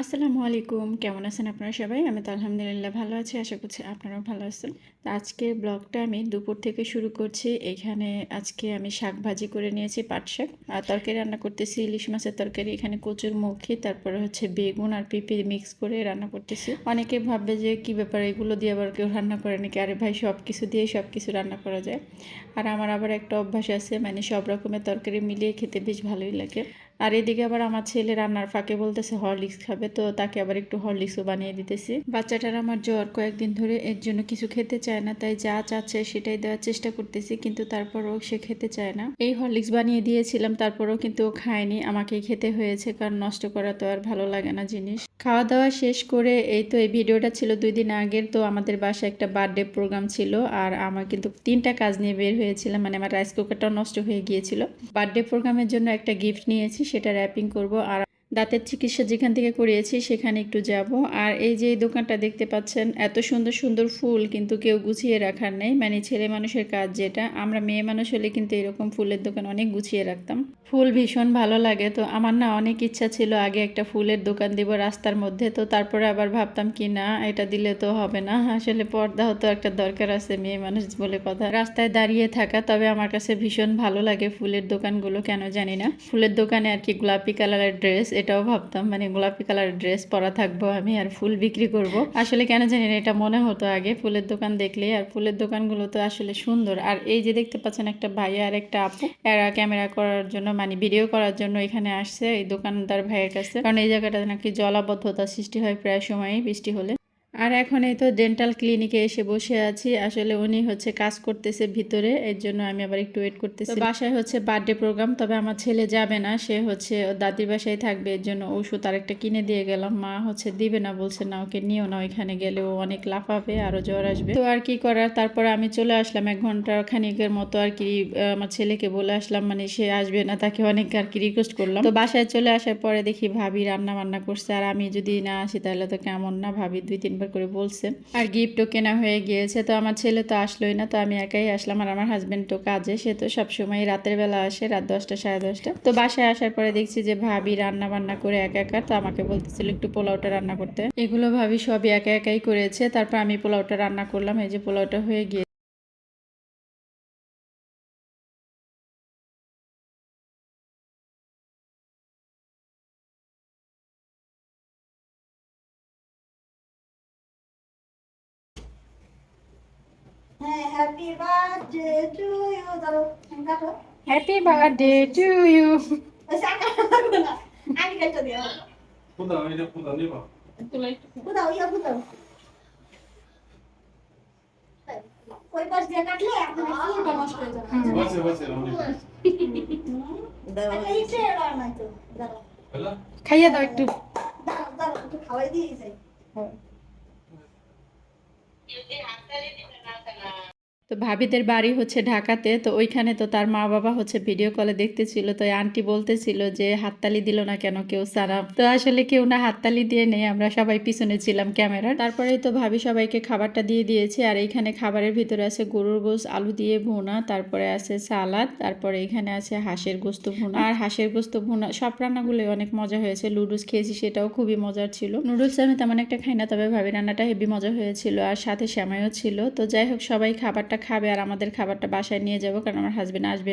আসসালামু আলাইকুম। কেমন আছেন আপনারা সবাই? আমি তো আলহামদুলিল্লাহ ভালো আছি, আশা করছি আপনারাও ভালো আছেন। তো আজকের ব্লগটা আমি দুপুর থেকে শুরু করছি। এখানে আজকে আমি শাক ভাজি করে নিয়েছি, পাট শাক। আর তরকারি রান্না করতেছি, ইলিশ মাছের তরকারি, এখানে কচুর মুখি, তারপরে হচ্ছে বেগুন আর পেঁপে মিক্স করে রান্না করতেছি। অনেকে ভাববে যে কি ব্যাপার, এগুলো দিয়ে আবার কেউ রান্না করে নাকি? আরে ভাই সব কিছু দিয়ে সব কিছু রান্না করা যায়। আর আমার আবার একটা অভ্যাস আছে মানে সব রকমের তরকারি মিলিয়ে খেতে বেশ ভালোই লাগে। আর এদিকে আবার আমার ছেলে রান্নার ফাঁকে বলতেছে হরলিক্স খাবে, তো তাকে আবার একটু হরলিক্সও বানিয়ে দিতেছি। বাচ্চাটার আমার জ্বর কয়েকদিন ধরে এর জন্য কিছু খেতে চায় না, তাই যা চাচ্ছে সেটাই দেওয়ার চেষ্টা করতেছি, কিন্তু তারপরও সে খেতে চায় না। এই হরলিক্স বানিয়ে দিয়েছিলাম, তারপরও কিন্তু ও খায়নি, আমাকেই খেতে হয়েছে, কারণ নষ্ট করা তো আর ভালো লাগে না জিনিস। খাওয়া দাওয়া শেষ করে এই তো এই ভিডিওটা ছিল দুই দিন আগের, তো আমাদের বাসায় একটা বার্থডে প্রোগ্রাম ছিল, আর আমার কিন্তু তিনটা কাজ নিয়ে বের হয়েছিলাম মানে আমার রাইস কুকারটাও নষ্ট হয়ে গিয়েছিল। বার্থডে প্রোগ্রামের জন্য একটা গিফট নিয়েছি সেটা র্যাপিং করব আর দাঁতের চিকিৎসা যেখান থেকে করিয়েছি, সেখানে একটু যাব। আর এই যে দোকানটা দেখতে পাচ্ছেন, এত সুন্দর সুন্দর ফুল কিন্তু কেউ গুছিয়ে রাখার নেই। মানে ছেলে মানুষের কাজ যেটা। আমরা মেয়ে মানুষ হলে কিন্তু এরকম ফুলের দোকান অনেক গুছিয়ে রাখতাম। ফুল ভীষণ ভালো লাগে। তো আমার না অনেক ইচ্ছা ছিল আগে একটা ফুলের দোকান দিব রাস্তার মধ্যে। তো তারপরে আবার ভাবতাম কি না, এটা দিলে তো হবে না। আসলে পর্দা হতো একটা দরকার আছে মেয়ে মানুষ বলে কথা। রাস্তায় দাঁড়িয়ে থাকা, তবে আমার কাছে ভীষণ ভালো লাগে ফুলের দোকানগুলো, কেন জানি না। ফুলের দোকানে আর কি গোলাপি কালারের ড্রেস এটাও ভাবতাম মানে গোলাপি কালার ড্রেস পরা থাকব আমি আর ফুল বিক্রি করব। আসলে কেন জানি না, এটা মনে হতো আগে ফুলের দোকান দেখলে আর ফুলের দোকানগুলো তো আসলে সুন্দর। আর এই যে দেখতে পাচ্ছেন একটা ভাই আর একটা আপু, এরা ক্যামেরা করার জন্য মানে ভিডিও করার জন্য এখানে আসছে, এই দোকানদার ভাইয়ের কাছে। কারণ এই জায়গাটা নাকি জলাবদ্ধতা সৃষ্টি হয় প্রায় সময়ই বৃষ্টি হলে। আর এখন এই তো ডেন্টাল ক্লিনিকে এসে বসে আছি। আসলে উনি হচ্ছে কাজ করতেছে ভিতরে, এর জন্য আমি আবার একটু ওয়েট করতেছি। বাসায় হচ্ছে বার্থডে প্রোগ্রাম তবে আমার ছেলে যাবে না, সে হচ্ছে দাদির বাসায় থাকবে, এর জন্য ওষুধ আরেকটা কিনে দিয়ে গেলাম। মা হচ্ছে দিবে না, বলছে না, ওকে নিও না, ওইখানে গেলে ও অনেক লাফাবে, আরও জ্বর আসবে। তো আর কি করার, তারপরে আমি চলে আসলাম এক ঘণ্টা খানিকের মতো আর কি আমার ছেলেকে বলে আসলাম মানে সে আসবে না, তাকে অনেক আর কি রিকোয়েস্ট করলাম। তো বাসায় চলে আসার পরে দেখি ভাবি রান্না বান্না করছে, আর আমি যদি না আসি, তাহলে তো কেমন না ভাবি, দুই তিনবার করে বলছে, আর গিফটও কেনা হয়ে গিয়েছে, তো আমার ছেলে তো আসলোই না, তো আমি একাই আসলাম আর আমার হাজবেন্ড তো কাজে, সে তো সবসময় রাতের বেলা আসে, রাত দশটা, সাড়ে দশটা। তো বাসায় আসার পরে দেখছি যে ভাবি রান্না বান্না করে একা একা, তো আমাকে বলতেছিল একটু পোলাওটা রান্না করতে। এগুলো ভাবি সবই একা একাই করেছে, তারপর আমি পোলাওটা রান্না করলাম, এই যে পোলাওটা হয়ে গিয়ে happy birthday to you birthday to you আমি কেটে দিও কোথাও ওই পাশ দিয়ে কাটলে আপনার ফুলটা নষ্ট দাও খাইয়া দাও একটু দাও দাও একটু খাওয়াই দিয়ে যাই ভাবিদের বাড়ি হচ্ছে ঢাকাতে, তো ওইখানে তো তার মা বাবা হচ্ছে ভিডিও কলে দেখতেছিল, তো আন্টি বলতেছিল যে হাততালি দিল না কেন, কেউ সারা তো আসলে কেউ না হাততালি দিয়ে নেই, আমরা সবাই পিছনে ছিলাম ক্যামেরার। তারপরে তো ভাবি সবাইকে খাবারটা দিয়ে দিয়েছে, আর এইখানে খাবারের ভিতরে আছে গরুর গোস আলু দিয়ে ভুনা, তারপরে আছে সালাদ, তারপরে এখানে আছে হাঁসের গোস্ত ভুনা। আর হাঁসের গোস্ত ভুনা, সব রান্নাগুলো অনেক মজা হয়েছে লুডুস খেয়েছি সেটাও খুবই মজার ছিল। নুডলস আমি তেমন একটা খাই না, তবে ভাবি রান্নাটা হেভি মজা হয়েছিল, আর সাথে শ্যামাইও ছিল। তো যাই হোক, সবাই খাবারটা খাবে আর আমাদের খাবারটা বাসায় নিয়ে যাব কারণ আমার হাজব্যান্ড আসবে